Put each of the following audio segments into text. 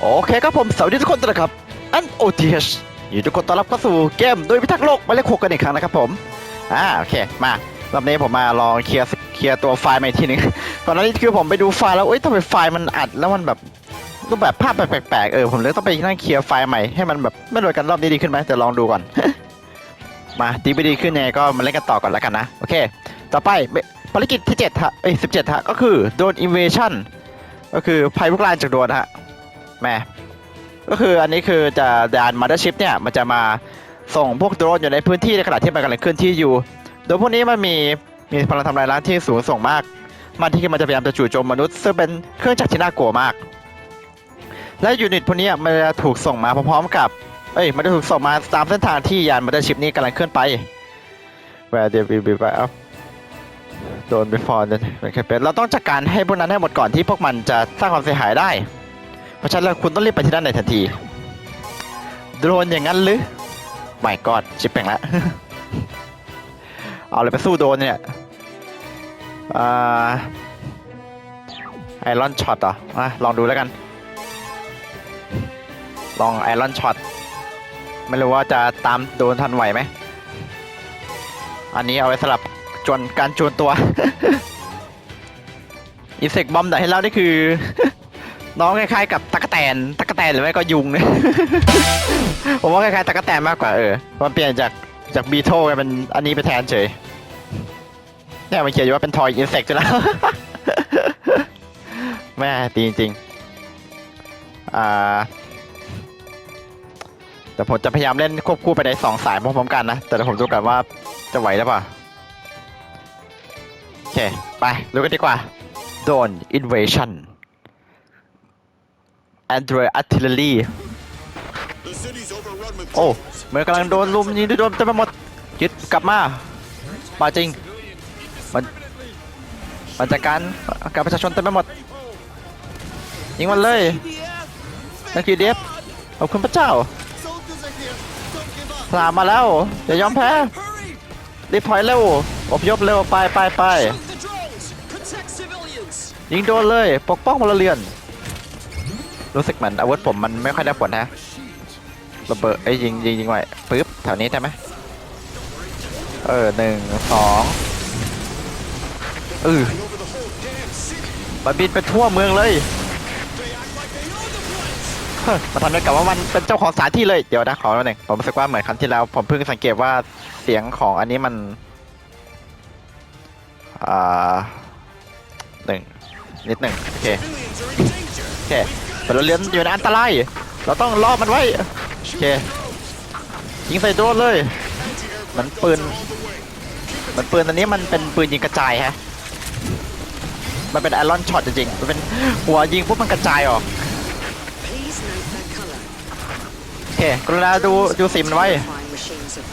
โอเคครับผมสวัสดีทุกคนนะครับอัน OTH ยินดีทุกคนต้อนรับเข้าสู่เกมโดยพิทักษ์โลกหมายเลขหกกันอีกครั้งนะครับผมอ่าโอเคมารอบนี้ผมมาลองเคลียร์เคลียร์ตัวไฟล์ใหม่ทีหนึงก่อนหน้านี้คือผมไปดูไฟล์แล้วเอ้ยทำไมไฟล์มันอัดแล้วมันแบบรูปแบบภาพแปลกๆเออผมเลยต้องไปนั่งเคลียร์ไฟล์ใหม่ให้มันแบบไม่โดนกันรอบนี้ดีขึ้นไหมแต่ลองดูก่อน มาดีไม่ดีขึ้นไงก็มาเล่นกันต่อก่อนแล้วกันนะโอเค ต่อไปภารกิจที่7ฮะเอ้ย17ฮะก็คือโดนอินเวชั่นก็คือภัยลุกลานจากโดนฮะ แม่ก็คืออันนี้คือจะดานมาร์ชิปเนี่ยมันจะมาส่งพวกโดรนอยู่ในพื้นที่ในขณะที่มันกำลังเคลื่อนที่อยู่ โดยพวกนี้มันมีมีพลังทำลายล้างที่สูงส่งมาก มันที่มันจะพยายามจะจู่โจมมนุษย์ซึ่งเป็นเครื่องจักรที่น่ากลัวมาก และยูนิตพวกนี้มันจะถูกส่งมาพร้อมๆกับ เอ้ย มันจะถูกส่งมาตามเส้นทางที่ยานมอเตอร์ชิปนี้กำลังเคลื่อนไป Where they will be right up โดน before นั้นเป็นแค่เป็นเราต้องจัดการให้พวกนั้นให้หมดก่อนที่พวกมันจะสร้างความเสียหายได้ ราะฉะนั้นแล้วคุณต้องรีบไปที่ด้านในทันที โดรนอย่างนั้นหรือไม่กอดชิปแปลงละ เอาเลยไปสู้โดนเนี่ยไอรอนช็อตเหรอมาลองดูแล้วกัน ลองไอรอนช็อต ไม่รู้ว่าจะตามโดนทันไหวไหม อันนี้เอาไว้สลับจวนการจวนตัว อินเสกบอมแต่ให้เรานี่คือ น้องคล้ายๆกับตะกแตนตะกแตนหรือไม่ก็ยุงเนี่ย ผมว่าคล้ายๆตะกแตนมากกว่าเออมันเปลี่ยนจากจากบีโทเป็นอันนี้ไปแทนเฉยเนี่ยมันเขียนอยู่ว่าเป็นทอยอินเสกจนแล้ว แม่ดีจริงๆอ่าแต่ผมจะพยายามเล่นควบคู่ไปในสองสายพร้อมๆกันนะ แต่เดี๋ยวผมดูกันว่าจะไหวหรือเปล่าโอเค ไปดูกันดีกว่าโดน invasion Android Artillery โอ้เหมือนกำลังโดนลุมยิงโดนเต็มไปหมดยึดกลับมาป่าจริง มันมันจัดการกับประชาชนเต็มไปหมด ยิงมันเลยนั่นคือเดฟขอบคุณพระเจ้า soldiers are here. Don't give up. สลามมาแล้วอย่ายอมแพ้รีบถอยเร็วอพยพเร็วไปไปไปยิงโดนเลย ปกป้องพลเรือน รู้สึกเหมือนอาวุธผมมันไม่ค่อยได้ผลนะระเบิดไอ้ยิงยิงยิงไว้ปึ๊บแถวนี้ได้ไหมเออหนึ่งสองเออมันบินไปทั่วเมืองเลยมาทำได้กับว่ามันเป็นเจ้าของสถานที่เลย เดี๋ยวนะขอมาหนึ่งผมรู้สึกว่าเหมือนครั้งที่แล้ว ผมเพิ่งสังเกตว่าเสียงของอันนี้มันอ่าหนึ่งนิดหนึ่งโอเคโอเค แต่เราเรียนอยู่ในอันตราย เราต้องล่อมันไว้ โอเค ยิงใส่โดนเลย มันปืน มันปืนอันนี้มันเป็นปืนยิงกระจายฮะ มันเป็นไอรอนช็อตจริงๆ มันเป็นหัวยิงปุ๊บมันกระจายออก โอเค กรุณาดูดูสีมันไว้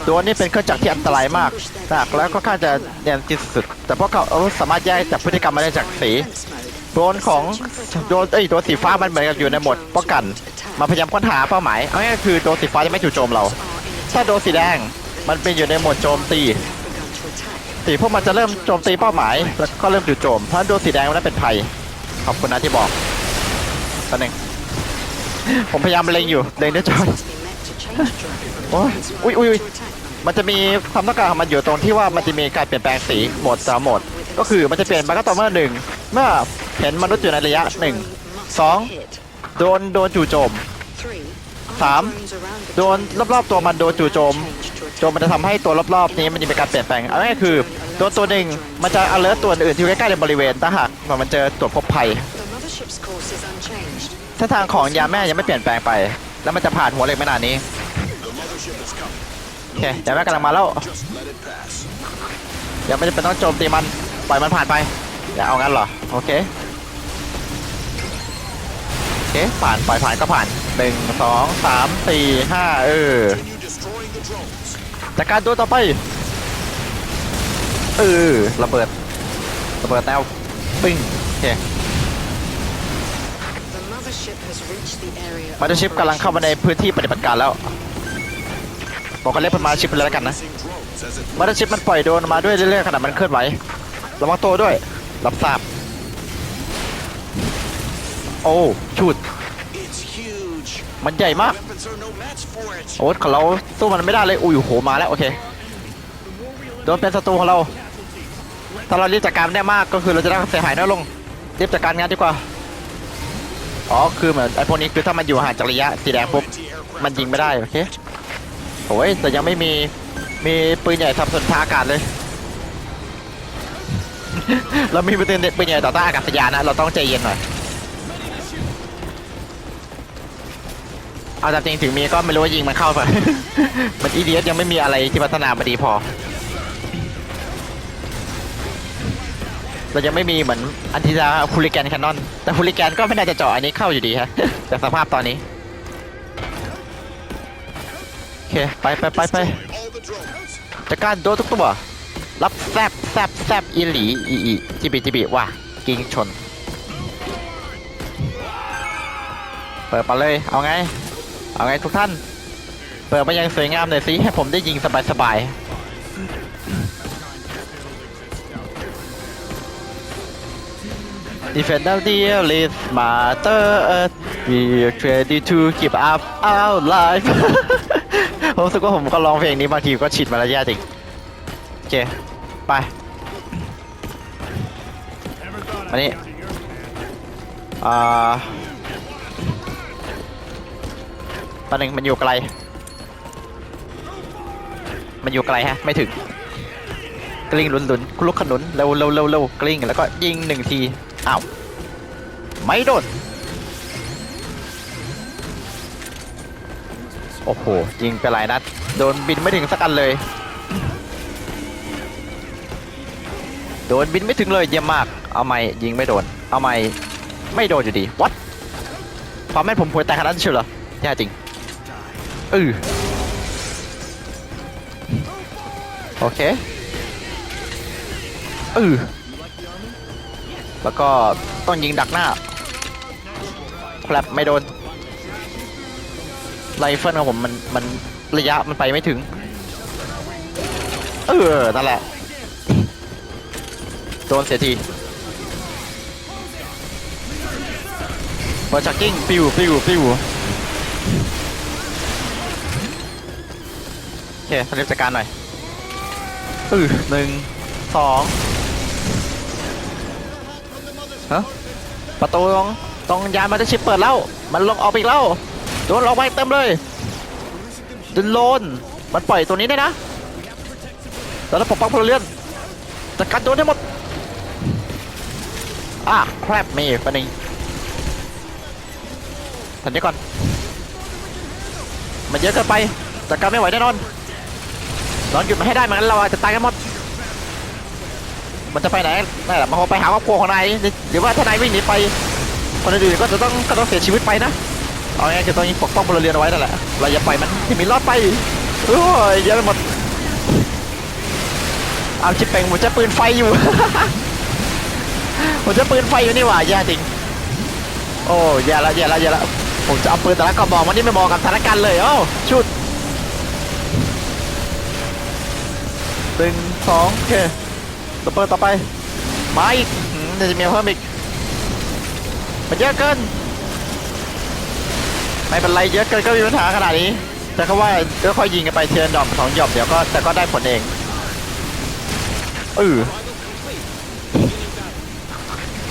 ตัวนี้เป็นเครื่องจักรที่อันตรายมากหนักแล้วก็ค่าจะเนียนที่สุด แต่พวกเขาสามารถแยกจากพฤติกรรมมาได้จากสี โดนของโดนเอ้ตัวสีฟ้ามันเหมือนกับอยู่ในหมดป้องกันมาพยายามค้นหาเป้าหมายเอาง่ายคือตัวสีฟ้าจะไม่จู่โจมเรา ถ้าโดนสีแดงมันเป็นอยู่ในหมดโจมตีสีพวกมันจะเริ่มโจมตีเป้าหมาย แล้วก็เริ่มจู่โจมเพราะโดนสีแดงมันเป็นภัยขอบคุณนะที่บอกตัวหนึ่งผมพยายามเล็งอยู่เล็งด้วยจอโอ้ยอุ้ยอุ้ยมันจะมีความต้องการของมันอยู่ตรงที่ว่ามันจะมีการเปลี่ยนแปลงสีโหมดแต่ละโหมด ก็คือมันจะเปลี่ยนไปก็ต่อเมื่อหนึ่งเมื่อ เห็นมนุษย์อยู่ในระยะหนึ่ง Must Song. hit. โดนโดนจู่โจม Three. Sám. Drones around the โดนรอบๆตัวมันโดนจู่โจมโจมมันจะทำให้ตัวรอบๆนี้มันจะมีการเปลี่ยนแปลงอาง่ายๆคือตัวตัวหนึ่งมันจะ alert ตัวอื่นที่อยู่ใกล้ๆในบริเวณถ้าหากมันเจอตรวจพบภัย The mothership's course is unchanged. เส้นทางของยาแม่ยังไม่เปลี่ยนแปลงไป แล้วมันจะผ่านหัวเหล็กไม่นานนี้โอเคยาแม่กำลังมาแล้วยังไม่จำเป็นต้องโจมตีมันปล่อยมันผ่านไปอย่าเอางั้นเหรอโอเค เคผ่านปล่อยผ่านก็ผ่านหนึ่งสองสามสี่ห้าเออ Continue destroying the drones. จากการตัวต่อไปเออระเบิดระเบิดแนวปึ้งโอเค The mothership has reached the area. of มาดชิปกำลังเข้ามาในพื้นที่ปฏิบัติการแล้วบอกกันเรียกเป็นมาชิปไปเลยแล้วกันนะ Seeing drones as it มาดชิปมันปล่อยโดรนมาด้วยเรื่อยๆขณะมันเคลื่อนไหวระวังตัวด้วยรับทราบ โอ้ชุดมันใหญ่มาก โอ้ของเราสู้มันไม่ได้เลย อุ้ยโหมาแล้ว โอเค โดนเป็นศัตรูของเรา ถ้าเรารีบจัดการได้มากก็คือเราจะได้เสียหายน้อยลงรีบจัดการงานดีกว่า อ๋อ คือเหมือนไอ้พวกนี้คือถ้ามันอยู่ห่างจากระยะสีแดงปุ๊บ มันยิงไม่ได้ โอเค โอ้ย แต่ยังไม่มี มีปืนใหญ่ทำสนทาอากาศเลย เรามีปืนปืนใหญ่ต่อต้านอากาศยานนะ เราต้องใจเย็นหน่อย เอาแต่จริงถึงมีก็ไม่รู้ว่ายิงมันเข้าไปมัน EDS ยังไม่มีอะไรที่พัฒนามาดีพอ เรายังไม่มีเหมือนอันที่จะฮูลิแกนแคนนอน แต่ฮูลิแกนก็ไม่น่าจะเจาะอันนี้เข้าอยู่ดีฮะ จากสภาพตอนนี้ โอเค ไปไปไปไปจัดการโดนทุกตัวรับแซบแซบแซบอีหลีอีอีจิบิจิบิว่ะกิงชน เปิดไปเลย เอาไง เอาไงทุกท่าน เปิดมายังสวยงามหน่อยสิให้ผมได้ยิงสบายๆ Defender deal is smarter We are ready to keep up our life ผมรู้สึกว่าผมก็ร้องเพลงนี้บางทีก็ชิดมาแล้วแย่จริงโอเค ไปมานี่อ่า ตอนหนึ่งมันอยู่ไกล มันอยู่ไกลฮะ ไม่ถึง กลิ้งหลุนหลุนลุกขนุนเร็วเร็วเร็วเร็วกลิ้งแล้วก็ยิงหนึ่งทีอ้าวไม่โดนโอ้โหยิงไปหลายนัด โดนบินไม่ถึงสักอันเลย โดนบินไม่ถึงเลยเยี่ยมมาก เอาไม่ยิงไม่โดน เอาไม่ไม่โดนอยู่ดีวัดพอแม่นผมพวยแต่ขนาดนั้นเชียวเหรอแย่จริง เออโอเคเออแล้วก็ต้องยิงดักหน้าแคลบไม่โดนไรเฟิลของผมมันมันระยะมันไปไม่ถึง เออ นั่นแหละ โดนเสียทีเปิดชักกิ้ง ปิวปิวปิว เคทำเรียบจัดการหน่อยอือหนึ่งสองฮะประตูตรงตรงยานมันจะชิปเปิดแล้ว มันลงออกไปอีกแล้วโดนออกไปเต็มเลยโดนโลนมันปล่อยตัวนี้ได้นะแล้วเราปกป้องพลเรือนจัดการโดนให้หมดอะแครบมีปะนึงทันนี้ก่อน มันเยอะเกินไปจัดการไม่ไหวแน่นอน นอนหยุดมาให้ได้มันงั้นเราจะตายกันหมด มันจะไปไหนนั่นแหละมันคงไปหาครอบครัวของนายหรือว่าถ้านายวิ่งหนีไป คนอื่นก็จะต้องก็ต้องเสียชีวิตไปนะ เอาไง่ายๆคือตอนนี้ปกป้องพลเรือนเอาไว้นั่นแหละ เราอย่าปล่อยมันที่มีรอดไปโอ้ยเยอะไปหมด เอาชิปเป่งผมจะปืนไฟอยู่ ผมจะปืนไฟอยู่นี่หว่าแย่จริง โอ้แย่ละแย่ละแย่ละผมจะเอาปืนแต่ละกระบอกมันนี่ไม่มองกับสถานการณ์เลยโอ้าชุด นึ่งสองโอเคตัวเปิดต่อไปมาอีกเดี๋ยวจะมีเพิ่มอีกมันเยอะเกินไม่เป็นไรเยอะเกินก็มีปัญหาขนาดนี้ แต่เขาว่าก็ค่อยยิงกันไปเทียนดอกสองหยอบเดี๋ยวก็แต่ก็ได้ผลเองเออ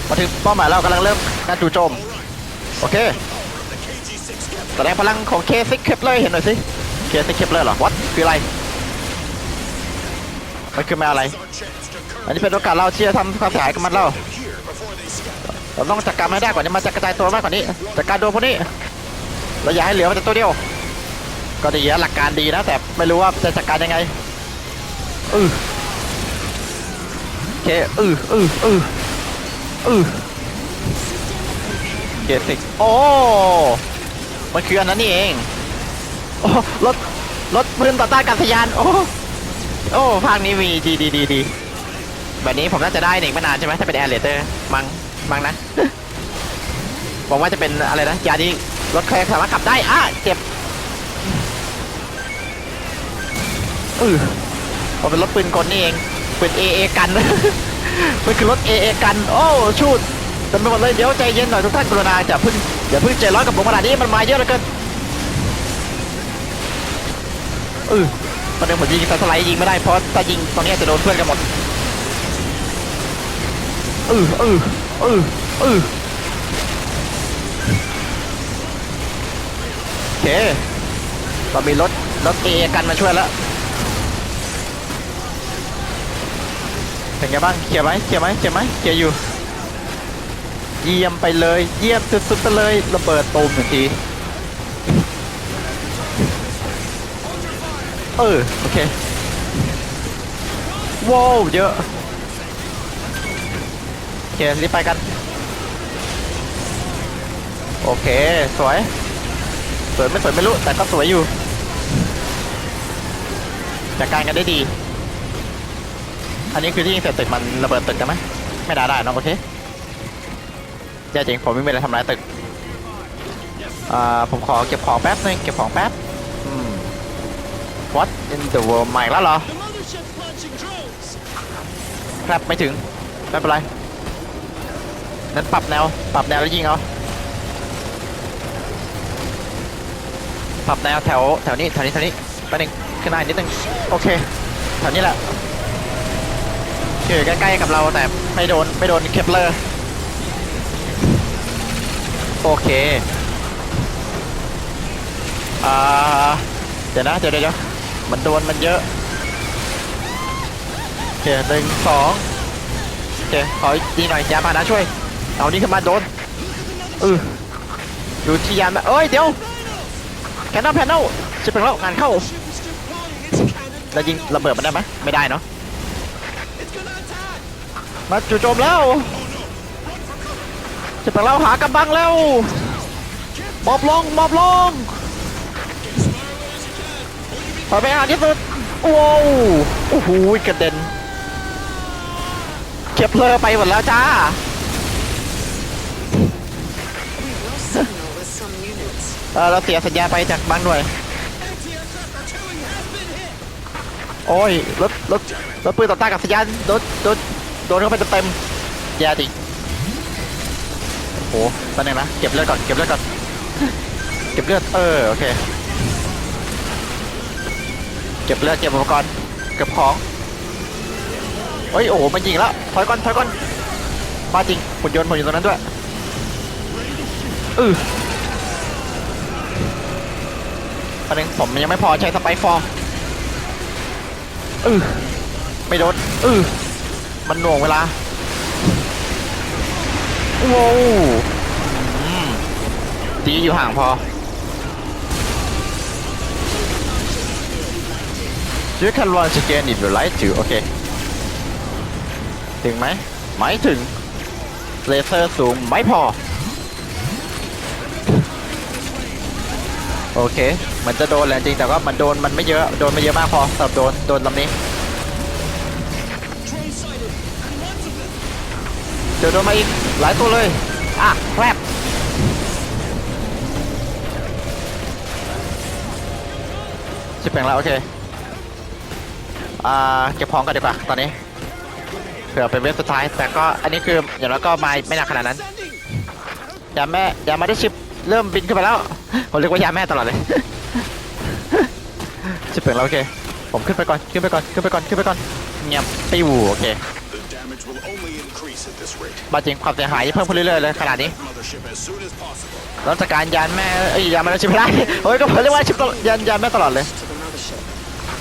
มาถึงเป้าหมายเรากำลังเริ่มการจู่โจม โอเคแสดงพลังของเคซิกเคปเลยเห็นหน่อยสิเคซิกเคปเลยเหรอวัดคืออะไร มันคือแมวอะไร อันนี้เป็นโอกาสเราที่จะทำความเสียหายกับมันเราเราต้องจัดการให้ได้ก่อนนี้มันจะกระจายตัวมากกว่านี้จัดการโดนพวกนี้เราอย่าให้เหลือมันแต่ตัวเดียว ก็ดีนะหลักการดีนะ แต่ไม่รู้ว่าจะจัดการยังไงอือโอเคอืออืออืออือเกสิกโอ้มันคืออันนั้นนี่เองโอ้รถรถปืนต่อต้านอากาศยานโอ้ โอ้ภาคนี้มีดีดีดีดีแบบนี้ผมน่าจะได้หนึ่งไม่นานใช่ไหมถ้าเป็นแอร์เลเตอร์มังมังนะบอกว่าจะเป็นอะไรนะยาที่รถแคร์สามารถขับได้อะเจ็บเออมันเป็นรถปืนกลนี่เองปืนเอเอกันมันคือรถเอเอกัน โอ้ชูดเต็มไปหมดเลยเดี๋ยวใจเย็นหน่อยทุกท่านกรุณาจะเพิ่งอย่าเพิ่งใจร้อนกับผมขนาดนี้มันมาเยอะเหลือเกินเออ ประเด็นผมยิงสไลด์ยิงไม่ได้เพราะถ้ายิงตรงนี้จะโดนเพื่อนกันหมดเออเออเออเออโอเคเรามีรถรถเอกันมาช่วยแล้วเป็นไงบ้างเคลียร์ไหมเคลียร์ไหมเคลียร์ไหมเคลียร์อยู่ เยี่ยมไปเลย เยี่ยมสุดๆไปเลยระเบิดตูมหนึ่งที เออ โอเคว้าวเยอะโอเครีบไปกัน โอเค สวย สวยไม่สวยไม่รู้ แต่ก็สวยอยู่จัดการกันได้ดี อันนี้คือที่ยิงเสร็จตึกมันระเบิดตึกกันไหมไม่ได้ได้เนอะโอเคแย่จริงผมไม่มีอะไรทำร้ายตึกอ่าผมขอเก็บของแป๊บนึงเก็บของแป๊บ What in the world ใหม่แล้วเหรอครับไม่ถึง ไม่เป็นไร นั้นปรับแนว ปรับแนวแล้วยิงเอาปรับแนวแถวแถวนี้แถวนี้แถวนี้ไปหนึ่งขึ้นหน้าอีกนิดนึงโอเคแถวนี้แหละคือใกล้ๆกับเราแต่ไม่โดนไม่โดนเคปเลอร์โอเคอ่าเดี๋ยวนะเดี๋ยวเดี๋ยวเดี๋ยว มันโดนมันเยอะโอเคหนึ่งสองโอเคขอดีหน่อยยาพานะช่วยเอานี่ขึ้นมาโดนเออดูที่ยานแบบเอ้ยเดี๋ยวแคนนอลแพนนลจะเป็นแล้วงานเข้า Ship is deploying its cannon. แล้วยิงระเบิดมันได้ไหมไม่ได้เนาะ It's gonna attack. มาจู่โจมแล้วจะเป็นแล้วหากำบังแล้วมอบลงมอบลง ไปไปหาที่สุดโอ้วโอ้โหกระเด็นเคปเลอร์ไปหมดแล้วจ้าเราเสียสัญญาไปจากบางหน่วย โอ้ยรถรถรถปืนต่อต้านกับสัญญาณโดนโดนโดนเข้าไปเต็มๆแย่จริงโอ้โหแป๊บนึงนะ เก็บเลือดก่อน เก็บเลือดก่อน เก็บเลือด เออ โอเค เก็บเลือดเก็บอุปกรณ์เก็บของเฮ้ยโอ้โหมันยิงแล้วถอยก่อนถอยก่อนมาจริงหุ่นยนต์ผมอยู่ตรงนั้นด้วยอือประเด็นผมยังไม่พอใช้สไปฟอร์อือไม่โดนอือมันหน่วงเวลาโว้วอืมดีอยู่ห่างพอ You can launch again if you like to โอเค ถึงไหม ไม่ถึง เลเซอร์สูงไม่พอ โอเค มันจะโดนแหละจริง แต่ว่ามันโดนมันไม่เยอะ โดนไม่เยอะมากพอสำหรับโดน โดนลำนี้ เดี๋ยวโดนมาอีก หลายตัวเลย อะแครบชิบแปลงแล้ว โอเค อ่าเก็บของกันดีกว่าตอนนี้เผื่อเป็นเว็บสุดท้าย แต่ก็อันนี้คืออย่างน้อยก็มาไม่หนักขนาดนั้นยาแม่ยามาได้ชิปเริ่มบินขึ้นไปแล้วผมเรียกว่ายาแม่ตลอดเลยชิปเปลี่ยนแล้วโอเคผมขึ้นไปก่อนขึ้นไปก่อนขึ้นไปก่อนขึ้นไปก่อนเงียบไปอยู่โอเคบาจริงความเสียหายเพิ่มขึ้นเรื่อยๆเลยขนาดนี้ Mothership as soon as possible. รัชการยานแม่เอ้ยานมาได้ชิปไม่ได้โอ้ยก็ผมเรียกว่าชิปยานยานแม่ตลอดเลย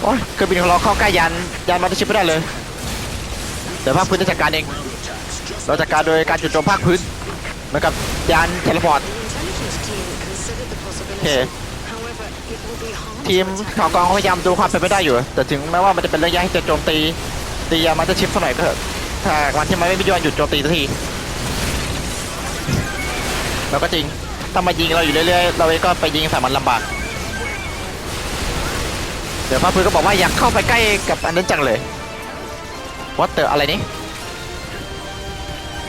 โอ้ยเครื่องบินของเราเข้าใกล้ยานยานมาได้ชิปไม่ได้เลยเดี๋ยวภาคพื้นจะจัดการเอง เราจัดการโดยการจุดโจมภาคพื้นเหมือนกับยานเทเลพอร์ต The intelligence team considered the possibility. Okay. However, it will be hard ทีมข่าวกองพยายามดูความเป็นไปได้อยู่ แต่ถึงแม้ว่ามันจะเป็นระยะที่จะโจมตีตียามันจะชิปสักหน่อยก็เถอะถ้าวันที่มันไม่มียอนหยุดโจมตีสักทีแล้วก็จริงถ้ามายิงเราอยู่เรื่อยๆ เราเองก็ไปยิงใส่มันลำบาก เดี๋ยวพระพื้นก็บอกว่าอยากเข้าไปใกล้กับอันนั้นจังเลยวัดเตออะไรนี่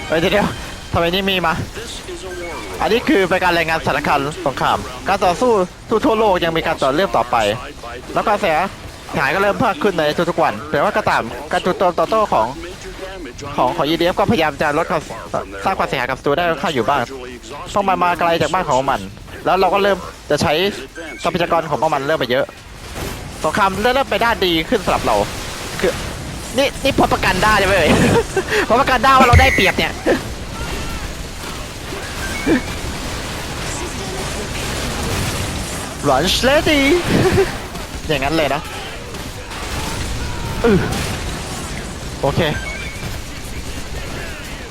เฮ้ยเดี๋ยวเดี๋ยวทำไมนี่มีมา อันนี้คือเป็นการรายงานสถานการณ์สงคราม การต่อสู้ทั่วทั่วโลกยังมีการต่อเรื่องต่อไป แล้วก็เสียหายก็เริ่มเพิ่มขึ้นในทุกๆวันแต่ว่าก็ตามการจุดโจมต่อโต้ของของของ EDF ก็พยายามจะลดความสร้างความเสียหายกับสตูได้ค่อนข้าอยู่บ้างต้องมามาไกลจากบ้านของมัน แล้วเราก็เริ่มจะใช้ทรัพยากรของมันเริ่มไปเยอะ สงครามเริ่มไปด้านดีขึ้นสำหรับเรา คือ นี่นี่พอประกันได้ใช่ไหมเอ่ยพอประกันได้ว่าเราได้เปรียบเนี่ยรันชเลดีอย่างนั้นเลยนะอือโอเค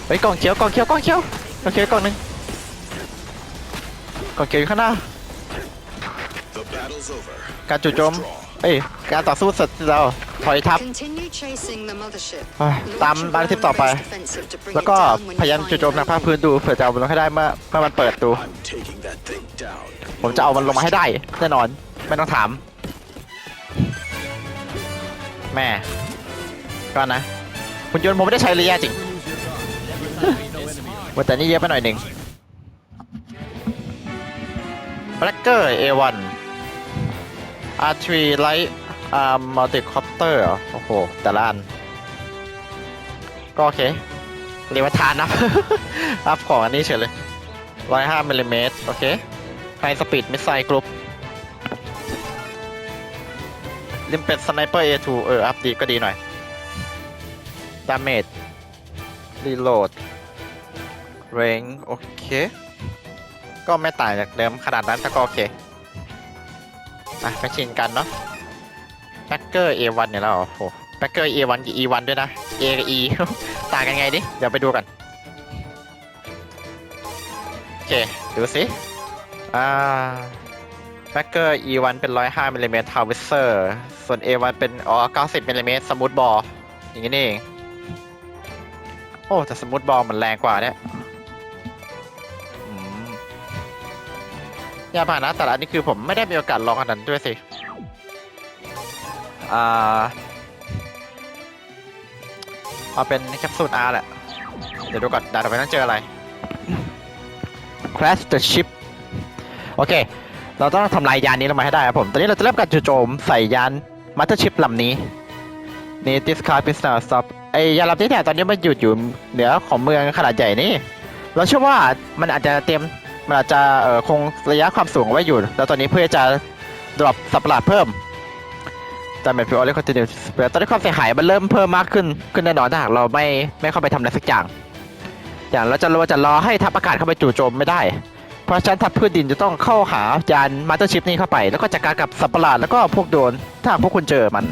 เฮ้ยกล่องเขียวกล่องเขียวกล่องเขียวโอเคกล่องหนึ่งกล่องเขียวอยู่ข้างหน้า The battle's over. การจู่โจม เอ้ยการต่อสู้เสร็จแล้วถอยทับ Continue chasing the mothership. เฮ้ยตาม Launch a บ้านทิศต่อไป ground-based offensive to bring แล้ว it ก็ down when พยายาม you จู่โจม find ทางภาคพื้นดูเผื่อจะเอามันลงให้ได้เมื่อเมื่อมันเปิดดู I'm taking that thing down. ผมจะเอามันลงมาให้ได้แน่นอนไม่ต้องถาม แม่ก่อนนะคุณยนต์ผมไม่ได้ใช้ระยะจริงว่าแต่นี่เยอะไปหน่อยหนึ่ง Blacker A1 R3 Light Arm Multicopter เหรอโอ้โห แต่ละอัน ก็โอเคเรียกว่าทานนะอัพของอันนี้เฉยเลย105มิลลิเมตรโอเคไฮสปีดมิสไซล์กรุ๊ปลิมเป็ดสไนเปอร์ A2 เออ อัพดีก็ดีหน่อย ดาเมจ รีโหลด เรงโอเค ก็ไม่ต่างจากเดิมขนาดนั้นแต่ก็โอเค อะไปชินกันเนาะแบ็กเกอร์ A1 เนี่ยแล้วเหรอโอ้แบ็กเกอร์ A1 กับ E1 ด้วยนะ A กับ E ต่างกันไงดิ เดี๋ยวไปดูกัน โอเค ดูสิ อ่าแบ็กเกอร์ E1 เป็น 105มิลลิเมตรทาวเวเซอร์ ส่วน A1 เป็น อ๋อ 90มิลลิเมตรสมูทบอลอย่างนี้นี่เอง โอ้แต่สมูทบอลมันแรงกว่าเนี่ย ยานพาหนะแต่ละอันนี้คือผมไม่ได้มีโอกาสลองอันนั้นด้วยสิ อ่าเอาเป็นแคปซูล R แหละ เดี๋ยวดูก่อนดาวต่อไปต้องเจออะไร Crash the ship โอเค เราต้องทำลายยานนี้ลงมาให้ได้ครับผม ตอนนี้เราจะเริ่มการจู่โจมใส่ยานมัตเตอร์ชิปลำนี้นี่ discard pistol stop ไอยานลำนี้เนี่ยตอนนี้มันอยู่อยู่เหนือของเมืองขนาดใหญ่นี่ เราเชื่อว่ามันอาจจะเตรียม มันอาจจะเอ่อคงระยะความสูงไว้อยู่ แล้วตอนนี้เพื่อจะ drop สัตว์ปะหลาดเพิ่มแต่เมทพิออเรคอนติเนียตอนนี้ความเสียหายมันเริ่มเพิ่มมากขึ้น ขึ้นแน่นอนถ้าหากเราไม่ไม่เข้าไปทำอะไรสักอย่าง อย่างเราจะเราจะรอให้ทัพอากาศเข้าไปจู่โจมไม่ได้ เพราะฉะนั้นทัพพืชดินจะต้องเข้าหายานมาสเตอร์ชิพนี้เข้าไป แล้วก็จัดการกับสัปะหลาดแล้วก็พวกโดน ถ้าพวกคุณเจอมัน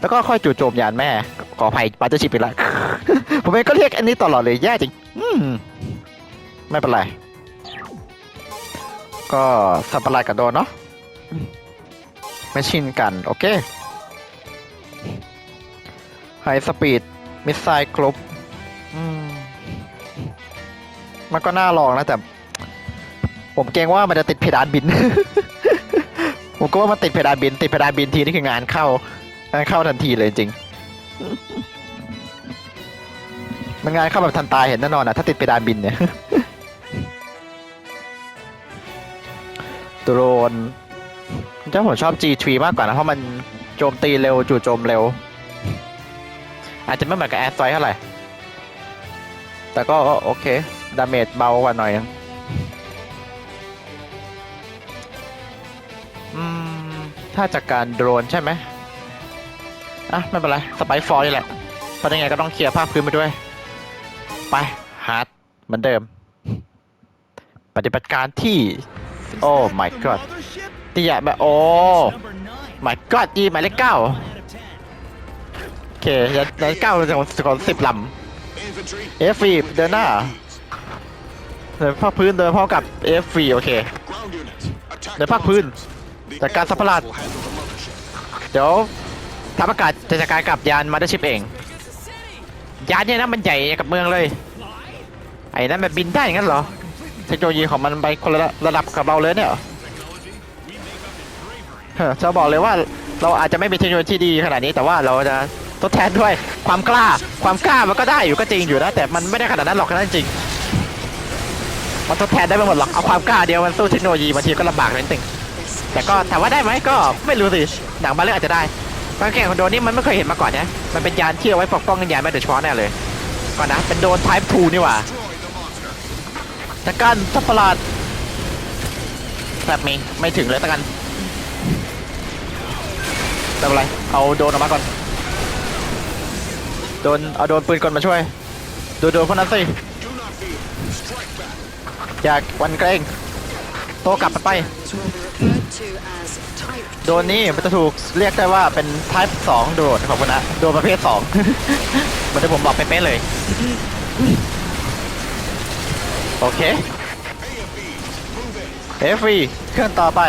แล้วก็ค่อยจู่โจมยานแม่ ขออภัยมาสเตอร์ชิพอีกแล้วผมเองก็เรียกอันนี้ตลอดเลยแย่จริงอืมไม่เป็นไร ก็สัตว์ปะหลาดกับโดนเนาะไม่ชินกัน โอเคไฮสปีดมิสไซล์กรุ๊ปอืมมันก็น่าลองนะแต่ ผมเกรงว่ามันจะติดเพดานบิน ผมก็ว่ามันติดเพดานบิน ติดเพดานบินทีนี่คืองานเข้างานเข้าทันทีเลยจริงมันงานเข้าแบบทันตายเห็นแน่นอนนะถ้าติดเพดานบินเนี่ย โดรนเจ้าผมชอบ G3 มากกว่านะ เพราะมันโจมตีเร็ว จู่โจมเร็ว อาจจะไม่เหมือนกับแอร์ไซเท่าไหร่ แต่ก็โอเค ดาเมจเบากว่าหน่อยอืม ถ้าจากการโดรนใช่ไหมอะ ไม่เป็นไร สไปฟอร์นี่แหละ เพราะยังไงก็ต้องเคลียร์ภาคพื้นไปด้วย ไป ฮาร์ดเหมือนเดิม ปฏิบัติการที่ โอ้ my god ที่ใหญ่แบบโอ้ my god ยี่หมายเลขเก้าโอเคยันยันเก้าจากของสิบลำเอฟฟีเดินหน้าเดินภาคพื้นเดินพร้อมกับเอฟฟีโอเคเดินภาคพื้นจัดการสัตว์ประหลาดเดี๋ยวทัพอากาศจะจัดการกับยานมาเตอร์ชิปเอง ยานเนี่ยนะมันใหญ่กับเมืองเลย ไอ้นั่นแบบบินได้อย่างนั้นเหรอ เทคโนโลยีของมันไปคนละระดับกับเราเลยเนี่ยเฮ้อจะบอกเลยว่าเราอาจจะไม่มีเทคโนโลยีที่ดีขนาดนี้แต่ว่าเราจะทดแทนด้วยความกล้า ความกล้ามันก็ได้อยู่ก็จริงอยู่นะแต่มันไม่ได้ขนาดนั้นหรอกนะจริงมันทดแทนได้ไม่หมดหรอกเอาความกล้าเดียวมันสู้เทคโนโลยีบางทีก็ลำบากนิดนึงแต่ก็ถามว่าได้ไหมก็ไม่รู้สิหนังมาเรื่องอาจจะได้บางแข่งของโดนนี่มันไม่เคยเห็นมาก่อนนะมันเป็นยานที่เอาไว้ปกป้องกันยานไม่โดยเฉพาะแน่เลยก่อนนะเป็นโดรน Type 2นี่หว่า ต่การสัตว์ประหลาดแบบมีไม่ถึงเลยตะกันไม่เป็นไรเอาโดนออกมาก่อน โดนเอาโดนปืนก่อนมาช่วยดูโดนพวกนั้นสิอยากวันเกรงโตกลับมันไป โดนนี้มันจะถูกเรียกได้ว่าเป็น type 2 โดนขอบคุณนะ โดนประเภท2เหมันที่ผมบอกเป๊ะเลย โอเค A and B. Move in. เอฟรีเครื่องต่อไป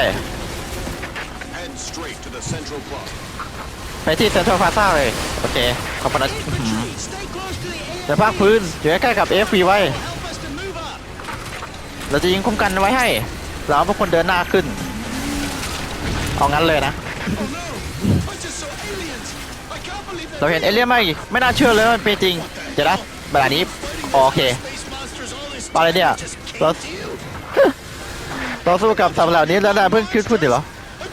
Head straight to the central plot. ไปที่เซ็นทรัลพาซ่าเลย โอเคขอบคุณนะ Infantry, stay close to the air. เดี๋ยวภาคพื้นอยู่ใกล้ๆกับเอฟรีไว้ Help us to move up. เราจะยิงคุ้มกันไว้ให้ เราเอาพวกคนเดินหน้าขึ้น เอางั้นเลยนะ Oh no! I just saw aliens. I can't believe เรา they're เห็นเอเลี่ยนไหมไม่น่าเชื่อเลยว่ามันเป็นจริงเดี๋ยวนะเวลานี้ โอเค อะไรเนี่ย just เรา can't deal. ต่อสู้กับสัตว์เหล่านี้แล้วนะเพิ่งคิดพูดถึงเหรอ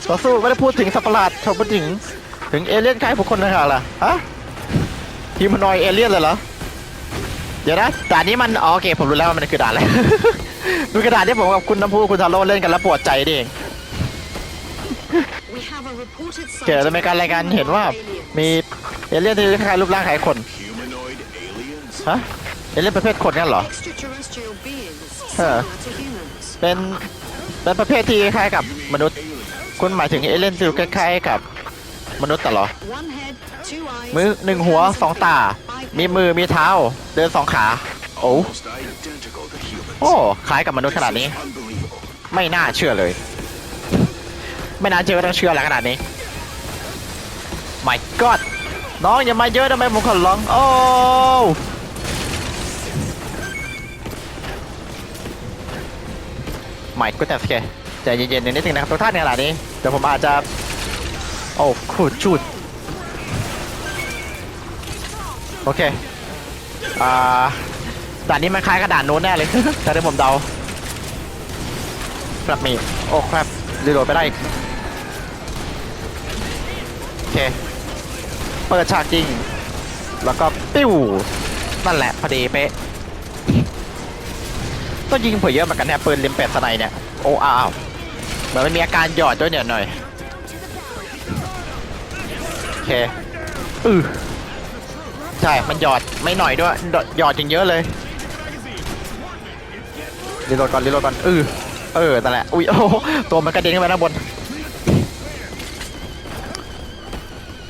ต่อสู้ไม่ได้พูดถึงสัตว์ประหลาดเขาพูดถึงถึงเอเลี่ยนคล้ายบุคคลนะครับล่ะฮะทีมนอยเอเลี่ยนเลยเหรอเดี๋ยวนะด่านนี้มันอ๋อโอเคผมรู้แล้วว่ามันคือด่านอะไรดูกระดาษที่ผมกับคุณน้ำพุคุณทาโร่เล่นกันแล้วปวดใจนี่เอง We have a reported เกิดจะมีการรายงานเห็นว่ามีเอเลี่ยนที่คล้ายๆรูปร่างคล้ายคน Humanoid aliens. ฮะ เอเลี่ยนประเภทคนงั้นเหรอ extraterrestrial beings Huh. similar to humans. เป็นเป็นประเภทที่คล้ายกับมนุษย์ คุณหมายถึงเอเลี่ยนที่คล้ายๆกับมนุษย์แต่เหรอ One head, two eyes, มือหนึ่งหัวสองตา มีมือมีเท้า เดินสองขา โอ้ Almost identical to humans. โอ้คล้ายกับมนุษย์ขนาดนี้ Unbelievable. ไม่น่าเชื่อเลย ไม่น่าเชื่อว่าต้องเชื่ออะไรขนาดนี้ my god น้องอย่ามาเยอะทำไมผมขอร้อง โอ้ ไม่ก็แต่โอเคใจเย็นๆนิดนึงนะครับทุกท่านในขณะนี้เดี๋ยวผมอาจจะโอ้คูดชุดโอเคอ่าด่านนี้มันคล้ายกับด่านโน้นแน่เลยแต่ที่ผมเดาครับมีโอ้ครับรีโหลดไปได้อีกโอเคเปิดฉากจริง แล้วก็ปิ้วนั่นแหละพอดีเป๊ะ ต้องยิงเผื่อเยอะเหมือนกันเนี่ยปืนเลิมเป็ดสไนเนี่ยโอ้อ้าวเหมือนมันมีอาการหยอดด้วยเนี่ยหน่อยโอเคอือใช่มันหยอดไม่หน่อยด้วยหยอดจริงเยอะเลยรีโหลดก่อนรีโหลดก่อนเออเออนั่แหละอุ้ยโอ้ตัวมันกระเด็นขึ้นไปด้านบน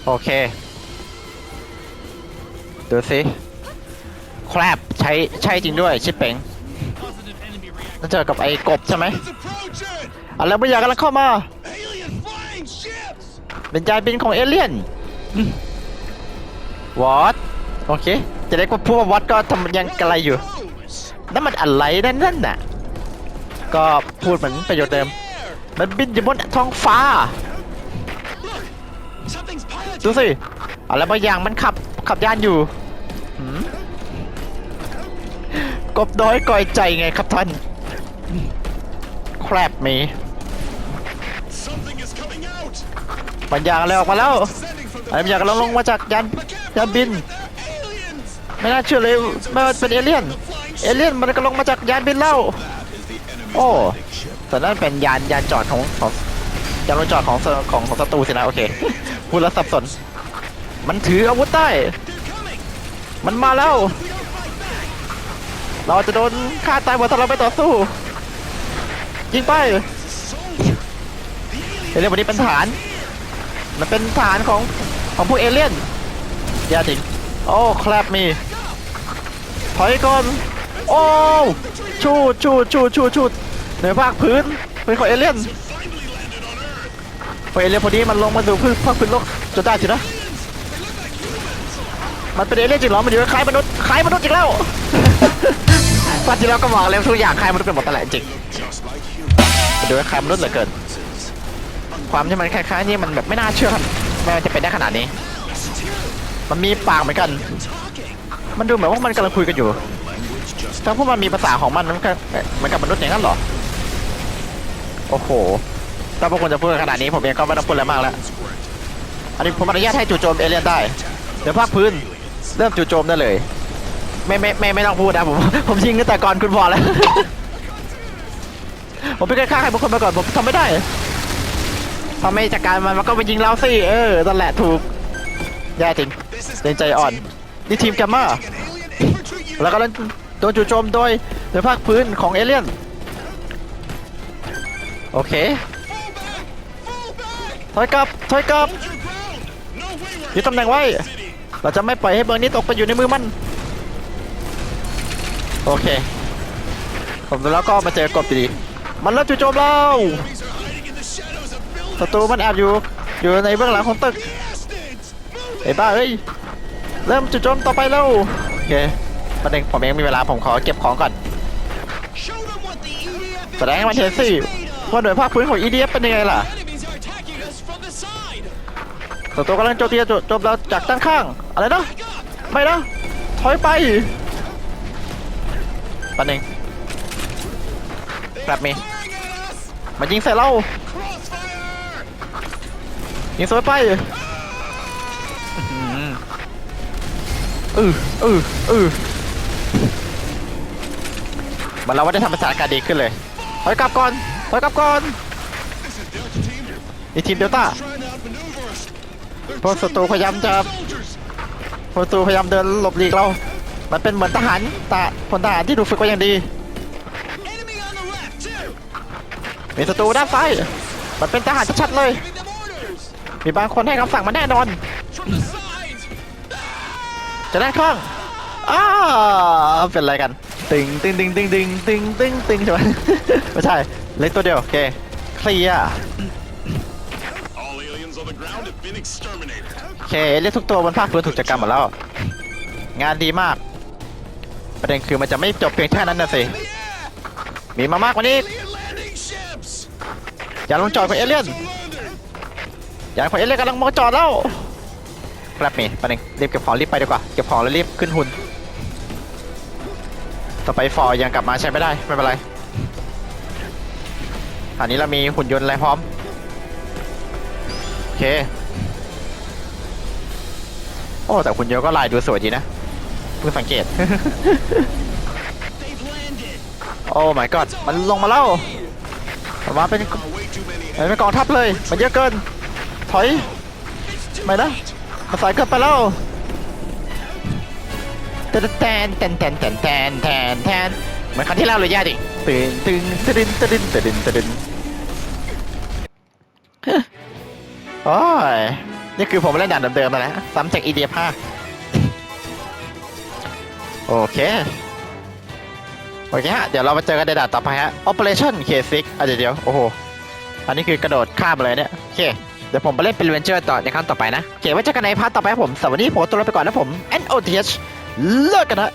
โอเคดูสิแครบใช้ใช่จริงด้วยชิปเป๋ง น่าเจอกับไอ้กบใช่ไหม It's approaching. อะไรบางอย่างกำลังเข้ามา Alien flying ships. เป็นจานบินของเอเลี่ยนวอตโอเค จะได้ก็พูดว่าวอตก็ทำยังกระไรอยู่ Goes. นั่นมันอะไรนั่นนั่นน่ะ ก็พูดเหมือนประโยชน์เดิม มันบินอยู่บนท้องฟ้า Something's piloting. ดูสิอะไรบางอย่างมันขับขับยานอยู่หืมกบน้อยก่อยใจไงครับท่าน แครบมี Something is coming out. บางอย่างอะไรออกมาแล้ว Descending from อะไร the บางอย่างกำลังลงมาจากยานยานบิน Aliens. ไม่น่าเชื่อเลยไม่ว่าเป็นเอเลี่ยน เอเลี่ยนมันก็ลงมาจากยานบินแล้ว โอ้แต่นั่นเป็นยานยานจอดของของยานรถจอดของของของศัตรูสินะโอเคพูดแล้วสับสน มันถืออาวุธได้ They're coming. มันมาแล้ว We don't fight back. เราจะโดนฆ่าตายหมดถ้าเราไม่ต่อสู้ ยิงไปเอเลี่ยนวันนี้เป็นฐาน มันเป็นฐานของของพวกเอเลี่ยนอย่าถึงโอ้แคลบมีถอยก่อนโอ้ชูดชูดชูดชูดชูดเหนือภาคพื้นเป็นของเอเลี่ยนพอเอเลี่ยนพอดีมันลงมาสู่พื้นภาคพื้นโลกจนได้สินะมันเป็นเอเลี่ยนจริงเหรอมันอยู่คล้ายมนุษย์คล้ายมนุษย์จริงแล้วตอนที่เราก็บอกแล้วทุกอย่างคล้ายมนุษย์เป็นหมดแต่แหละจริง ดูคล้ายมนุษย์เหลือเกิน ความที่มันคล้ายๆนี่มันแบบไม่น่าเชื่อครับว่ามันจะเป็นได้ขนาดนี้ มันมีปากเหมือนกัน มันดูเหมือนว่ามันกำลังคุยกันอยู่ถ้าพวกมันมีภาษาของมันมันก็เหมือนกับมนุษย์อย่างนั้นหรอ โอ้โห ถ้าพวกคุณจะพูดขนาดนี้ผมเองก็ไม่ต้องพูดอะไรมากแล้ว อันนี้ผมอนุญาตให้จู่โจมเอเลี่ยนได้ เดี๋ยวภาคพื้นเริ่มจู่โจมได้เลย ไม่ไม่ไม่ไม่ต้องพูดนะผมผมยิงตั้งแต่ก่อนคุณพอแล้ว ผมไปฆ่าใครบางคนมาก่อนผมทำไม่ได้ถ้าไม่จัดการมันมันก็ไปยิงเราสิเออนั่นแหละถูกแย่จริงเต็นใจอ่อนนี่ทีมแกมเมอร์แล้วก็โดนจู่โจมโดยโดยภาคพื้นของเอเลี่ยนโอเคถอยกลับถอยกลับยึดตำแหน่งไว้ เราจะไม่ปล่อยให้เมืองนี้ตกไปอยู่ในมือมัน โอเค ผมแล้วก็มาเจอกบดี มันเริ่มจู่โจมเราศัตรูมันแอบอยู่ อยู่ในเบื้องหลังของตึกไอ้บ้าเอ้ย เริ่มจู่โจมต่อไปแล้วโอเคประเด็นผมเองมีเวลาผมขอเก็บของก่อน แสดงให้มันเห็นสิว่าหน่วยภาคพื้นของ EDF เป็นยังไงล่ะศัตรูกำลังโจมตีโจมเราจากด้านข้าง อะไรนะ ไม่นะ ถอยไปปันเอง กลับมี firing at us. มายิงใส่เรา Crossfire. ยิงสวยไปอืออืออือมันเราว่าได้ทำประสานการดีขึ้นเลยถอยกลับก่อนถอยกลับก่อน This is Delta Team. นี่ทีมเดลต้า Trying to outmaneuver us. They're พวกศัตรูพยายามจะ soldiers. พวกศัตรูพยายามเดินหลบหลีกเรา มันเป็นเหมือนทหารตาพลทหารที่ถูกฝึกไว้อย่างดี มีศัตรูด้านซ้าย มันเป็นทหารชัดๆเลย Giving them orders. มีบางคนให้คำสั่งมาแน่นอน From the sides. จะด้านข้างอ้าเป็นอะไรกันตึงตึงตึงตึงตึงตึงตึงตึงใช่ไหมไม่ใช่ เล็กตัวเดียว โอเค เคลียร์ All aliens on the ground have been exterminated. โอเคเรียกทุกตัวบนภาคพื้นถูกจัดการหมดแล้ว งานดีมาก ประเด็นคือมันจะไม่จบเพียงแค่นั้นนะสิ มีมามากกว่านี้ Alien landing ships. อย่าลงจอดขอเอเลี่ยนอย่าขอเอเลี่ยนกำลังมองจอดแล้วครับมีประเด็นรีบเก็บของรีบไปดีกว่าเก็บของแล้วรีบขึ้นหุ่นต่อไปฟอร์ยังกลับมาใช้ไม่ได้ไม่เป็นไรอันนี้เรามีหุ่นยนต์อะไรพร้อมโอเคโอ้แต่หุ่นยนต์ก็ลายดูสวยดีนะเพิ่งสังเกตโอ้ my god มันลงมาแล้วมาเป็น There are way too many มันเป็นกองทัพเลย มันเยอะเกิน ถอย ไม่นะมันสายเกินไปแล้วแตนแตนแตนแตนแตนแตนแตนแตนเหมือนครั้งที่แล้วเลยย่าดิตึงตึงตึดินตึดินตึดินตึดินฮะโอ้ย นี่คือผมเล่นด่านเดิมๆมาแล้วซ้ำจาก EDF 5โอเคโอเคฮะ เดี๋ยวเรามาเจอกันในด่านต่อไปฮะ Operation K6 อะเดี๋ยวเดี๋ยวโอ้โห อันนี้คือกระโดดข้ามเลยเนี่ยโอเคเดี๋ยวผมไปเล่นเป็นเวนเจอร์ต่อในครั้งต่อไปนะโอเคไว้เจอกันในพาร์ทต่อไปครับผมสวัสดีผมตัวลาไปก่อนนะผม NOTH เลิกกันนะ